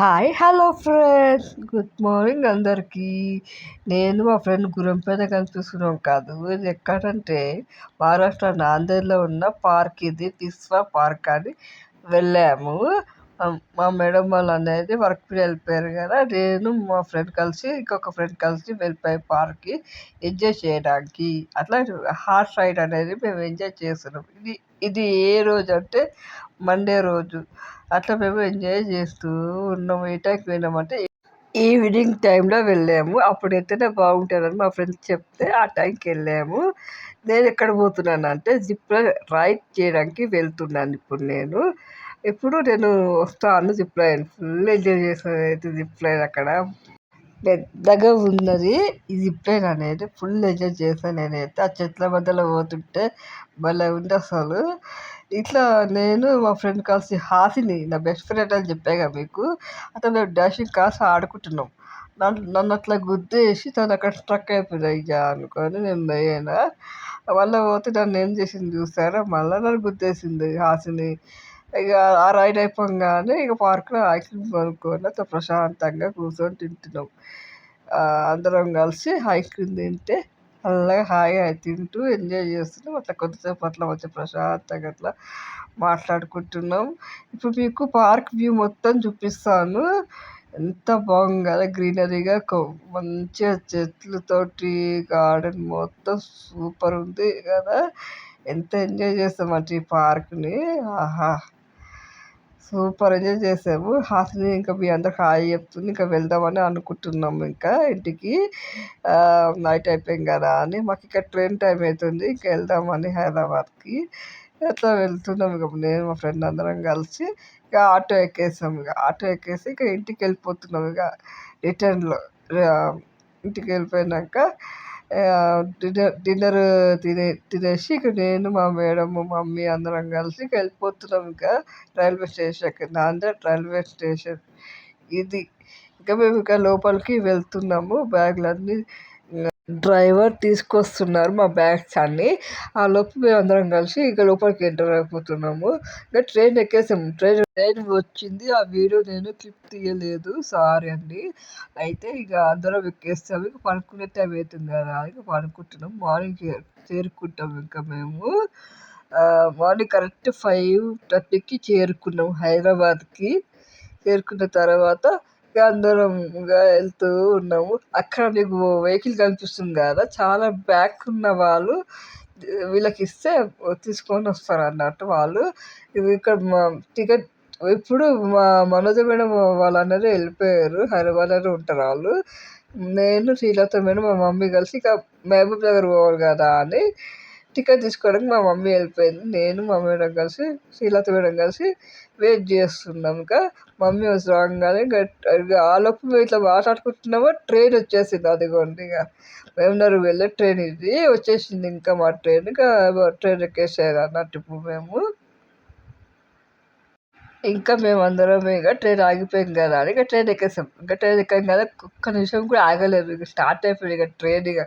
Hi hello friends good morning అందరికీ. నేను మా ఫ్రెండ్ గురంపేట కనిపిస్తున్నాం కాదు. ఇది ఎక్కడంటే మహారాష్ట్ర నాందేడ్లో ఉన్న పార్క్ ఇది. పిస్వా పార్క్ అని వెళ్ళాము. మా మేడం వాళ్ళు అనేది వర్క్ వెళ్ళిపోయారు కదా. నేను మా ఫ్రెండ్ కలిసి ఇంకొక ఫ్రెండ్ కలిసి వెళ్ళిపోయి పార్క్కి ఎంజాయ్ చేయడానికి. అట్లా హార్స్ రైడ్ అనేది మేము ఎంజాయ్ చేస్తున్నాం. ఇది ఇది ఏ రోజు అంటే మండే రోజు. అట్లా మేము ఎంజాయ్ చేస్తూ ఉన్నాము. ఏ టైంకి వెళ్ళామంటే ఈవినింగ్ టైంలో వెళ్ళాము. అప్పుడు అయితేనే బాగుంటుందని మా ఫ్రెండ్స్ చెప్తే ఆ టైంకి వెళ్ళాము. నేను ఎక్కడ పోతున్నాను అంటే జిప్ రైడ్ చేయడానికి వెళ్తున్నాను ఇప్పుడు నేను. ఇప్పుడు నేను వస్తాను జిప్ లైన్ ఫుల్ ఎంజాయ్ చేస్తాను అయితే జిప్ లైన్ అక్కడ పెద్దగా ఉన్నది ఈ జిప్ లైన్ అనేది ఫుల్ ఎంజాయ్ చేశాను నేనైతే. ఆ చెట్ల మధ్యలో పోతుంటే భలే ఉంది అసలు. ఇట్లా నేను మా ఫ్రెండ్ కలిసి హాసిని నా బెస్ట్ ఫ్రెండ్ అని చెప్పాగా మీకు. అతను డాషింగ్ కాసి ఆడుకుంటున్నాం. నన్ను నన్ను అట్లా గుద్దేసి తను అక్కడ స్ట్రక్ అయిపోయింది. అయ్యా అనుకొని నేను పోయినా. మళ్ళీ పోతే నన్ను ఏం చేసింది చూసారా? మళ్ళీ నన్ను గుద్దేసింది హాసిని. ఇక ఆ రైడ్ అయిపోగానే ఇక పార్క్లో ఐస్ క్రీమ్ కొనుక్కొని ప్రశాంతంగా కూర్చొని తింటున్నాం. అందరం కలిసి ఐస్ క్రీమ్ తింటే చల్లగా హాయిగా తింటూ ఎంజాయ్ చేస్తున్నాం. అట్లా కొద్దిసేపు అట్లా మంచి ప్రశాంతంగా అట్లా మాట్లాడుకుంటున్నాం. ఇప్పుడు మీకు పార్క్ వ్యూ మొత్తం చూపిస్తాను. ఎంత బాగుంది కదా గ్రీనరీగా మంచిగా చెట్లతోటి గార్డెన్ మొత్తం సూపర్ ఉంది కదా. ఎంత ఎంజాయ్ చేస్తామంటే ఈ పార్క్ని. ఆహా. సూపర్ ఎంజాయ్ చేసాము హాస్టల్ ఇంకా మీ అందరికి హాయ్ చెప్తుంది. ఇంకా వెళ్దామని అనుకుంటున్నాము ఇంకా ఇంటికి. నైట్ అయిపోయింది కదా అని. మాకు ఇక్కడ ట్రైన్ టైం అవుతుంది. ఇంకా వెళ్దామని హైదరాబాద్కి. అట్లా వెళ్తున్నాం ఇక నేను మా ఫ్రెండ్ అందరం కలిసి ఇక ఆటో ఎక్కేసాం ఇక. ఆటో ఎక్కేసి ఇక ఇంటికి వెళ్ళిపోతున్నాం ఇక. రిటర్న్లో. ఇంటికి వెళ్ళిపోయినాక డిన్నర్ డిన్నర్ తినే తినేసి ఇక నేను మా మేడం మమ్మీ అందరం కలిసి ఇక వెళ్ళిపోతున్నాం ఇంకా రైల్వే స్టేషన్కి నాందేడ్ రైల్వే స్టేషన్. ఇది ఇంకా మేము ఇంకా లోపలికి వెళ్తున్నాము. బ్యాగులన్నీ డ్రైవర్ తీసుకొస్తున్నారు మా బ్యాగ్స్ అన్నీ. ఆ లోపు మేము అందరం కలిసి ఇక లోపలికి ఎంటర్ అయిపోతున్నాము. ఇంకా ట్రైన్ ఎక్కేసాము. ట్రైన్ ట్రైన్ వచ్చింది. ఆ వీడియో నేను క్లిప్ తీయలేదు. సారీ అండి. అయితే ఇక అందరం ఎక్కేస్తాము. ఇక పడుకునే టైం అవుతుంది కదా. ఇక పడుకుంటున్నాం. మార్నింగ్ చేరుకుంటాం ఇంకా మేము. మార్నింగ్ కరెక్ట్ ఫైవ్ థర్టీకి చేరుకున్నాం హైదరాబాద్కి. చేరుకున్న తర్వాత అందరం వెళ్తూ ఉన్నాము. అక్కడ మీకు వెహికల్ కనిపిస్తుంది కదా చాలా బ్యాక్ ఉన్న వాళ్ళు వీళ్ళకి ఇస్తే తీసుకొని వస్తారు అన్నట్టు వాళ్ళు. ఇక్కడ మా టికెట్ ఇప్పుడు మా మనోజ మేడం వాళ్ళందరూ వెళ్ళిపోయారు హైదరాబాద్లోనే ఉంటారు వాళ్ళు. నేను శ్రీలత మేడం మా మమ్మీ కలిసి ఇక మహబూబ్ నగర్ పోవాలి కదా అని టికెట్ తీసుకోవడానికి మా మమ్మీ వెళ్ళిపోయింది. నేను మా మేడం కలిసి శ్రీలత మేడం కలిసి వెయిట్ చేస్తున్నాం ఇంకా. మమ్మీ రాగానే ఇక ఆలోపు ఇట్లా మాట్లాడుకుంటున్నామో? ట్రైన్ వచ్చేసింది. అదిగోండి ఇక. మేమున్నారు వెళ్ళే ట్రైన్ ఇది వచ్చేసింది ఇంకా మా ట్రైన్ ఇంకా. ట్రైన్ ఎక్కేసారు అన్నట్టు ఇప్పుడు మేము. ఇంకా మేము అందరం ఇక ట్రైన్ ఆగిపోయింది కదా అని ఇక ట్రైన్ ఎక్కేసాం. ఇంకా ట్రైన్ ఎక్కాం కదా ఒక్క నిమిషం కూడా ఆగలేదు. ఇక స్టార్ట్ అయిపోయింది ఇక ట్రైన్ ఇక.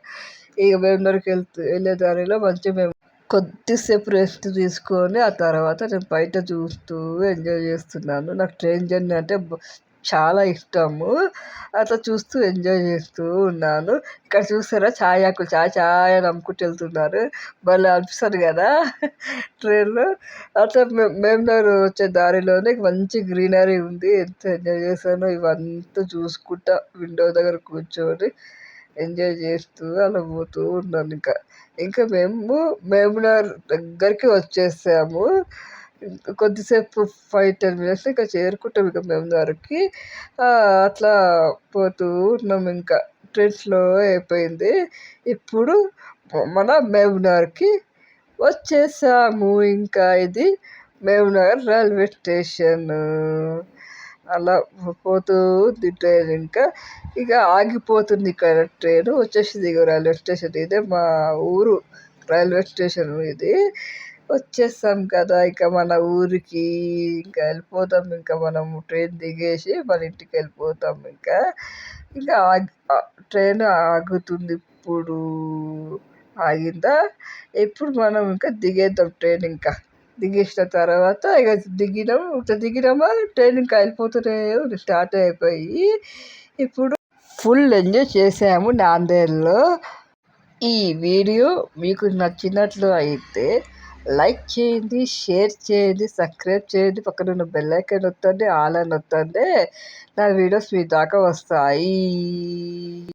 ఇక వేమనగర్కి వెళ్తూ వెళ్ళే దారిలో మంచిగా మేము కొద్దిసేపు రెస్ట్ తీసుకొని ఆ తర్వాత నేను బయట చూస్తూ ఎంజాయ్ చేస్తున్నాను. నాకు ట్రైన్ జర్నీ అంటే చాలా ఇష్టము. అట్లా చూస్తూ ఎంజాయ్ చేస్తూ ఉన్నాను. ఇక్కడ చూస్తారా ఛాయ్ ఆకులు ఛాయ్ ఛాయ్ అని అమ్ముకుంటూ వెళ్తున్నారు. భలే అనిపిస్తుంది కదా ట్రైన్లో. అట్లా మేము వచ్చే దారిలోనే మంచి గ్రీనరీ ఉంది. ఎంత ఎంజాయ్ చేశానో ఇవంతా చూసుకుంటా విండో దగ్గర కూర్చొని ఎంజాయ్ చేస్తూ అలా పోతూ ఉన్నాను ఇంకా. ఇంకా మేము మేమునార్ దగ్గరికి వచ్చేసాము. కొద్దిసేపు ఫైవ్ టెన్ మినిట్స్ ఇంకా చేరుకుంటాం ఇక మేమునార్కి అట్లా పోతూ ఉన్నాం ఇంకా. ట్రెండ్స్లో అయిపోయింది. ఇప్పుడు మన మేమునార్కి వచ్చేసాము ఇంకా. ఇది మేమునగర్ రైల్వే స్టేషన్. అలా పోతూ ఉంది ట్రైన్ ఇంకా ఇక ఆగిపోతుంది ఇక్కడ ట్రైన్. వచ్చేసింది ఇక రైల్వే స్టేషన్ ఇదే మా ఊరు రైల్వే స్టేషన్ ఇది. వచ్చేస్తాం కదా ఇక మన ఊరికి ఇంకా వెళ్ళిపోతాం ఇంకా మనం ట్రైన్ దిగేసి మన ఇంటికి వెళ్ళిపోతాం ఇంకా. ఇంకా ట్రైన్ ఆగుతుంది ఇప్పుడు. ఆగిందా? ఇప్పుడు మనం ఇంకా దిగేద్దాం ట్రైన్ ఇంకా. దిగేసిన తర్వాత ఇక దిగినాం ఇట్లా దిగినామా? ట్రైన్ ఇంకా వెళ్ళిపోతూనే స్టార్ట్ అయిపోయి. ఇప్పుడు ఫుల్ ఎంజాయ్ చేసాము నాందేడ్లో. ఈ వీడియో మీకు నచ్చినట్లు అయితే లైక్ చేయండి షేర్ చేయండి సబ్స్క్రైబ్ చేయండి పక్కన ఉన్న బెల్ ఐకాన్ నొత్తండి ఆల్ అని నొత్తండి నా వీడియోస్ మీ దాకా వస్తాయి.